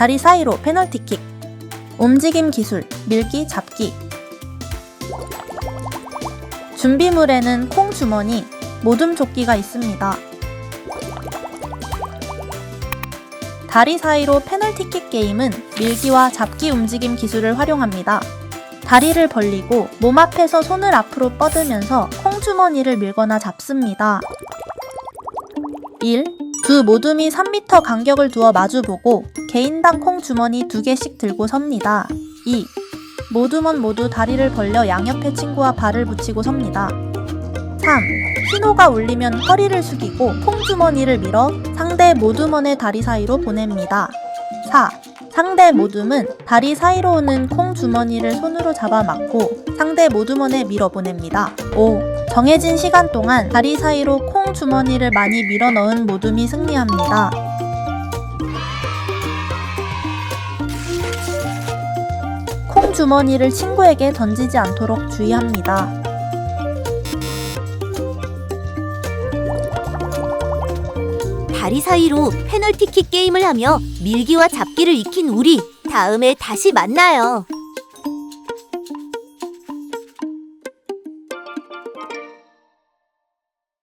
다리 사이로 페널티킥. 움직임 기술, 밀기, 잡기. 준비물에는 콩 주머니, 모둠 조끼가 있습니다. 다리 사이로 페널티킥 게임은 밀기와 잡기 움직임 기술을 활용합니다. 다리를 벌리고 몸 앞에서 손을 앞으로 뻗으면서 콩주머니를 밀거나 잡습니다. 1. 두 모둠이 3m 간격을 두어 마주보고 개인당 콩 주머니 2개씩 들고 섭니다. 2. 모두먼 모두 다리를 벌려 양옆에 친구와 발을 붙이고 섭니다. 3. 신호가 울리면 허리를 숙이고 콩주머니를 밀어 상대 모두먼의 다리 사이로 보냅니다. 4. 상대 모둠은 다리 사이로 오는 콩 주머니를 손으로 잡아 막고 상대 모둠원에 밀어 보냅니다. 5. 정해진 시간 동안 다리 사이로 콩 주머니를 많이 밀어 넣은 모둠이 승리합니다. 콩 주머니를 친구에게 던지지 않도록 주의합니다. 다리 사이로 페널티킥 게임을 하며 밀기와 잡기를 익힌 우리 다음에 다시 만나요.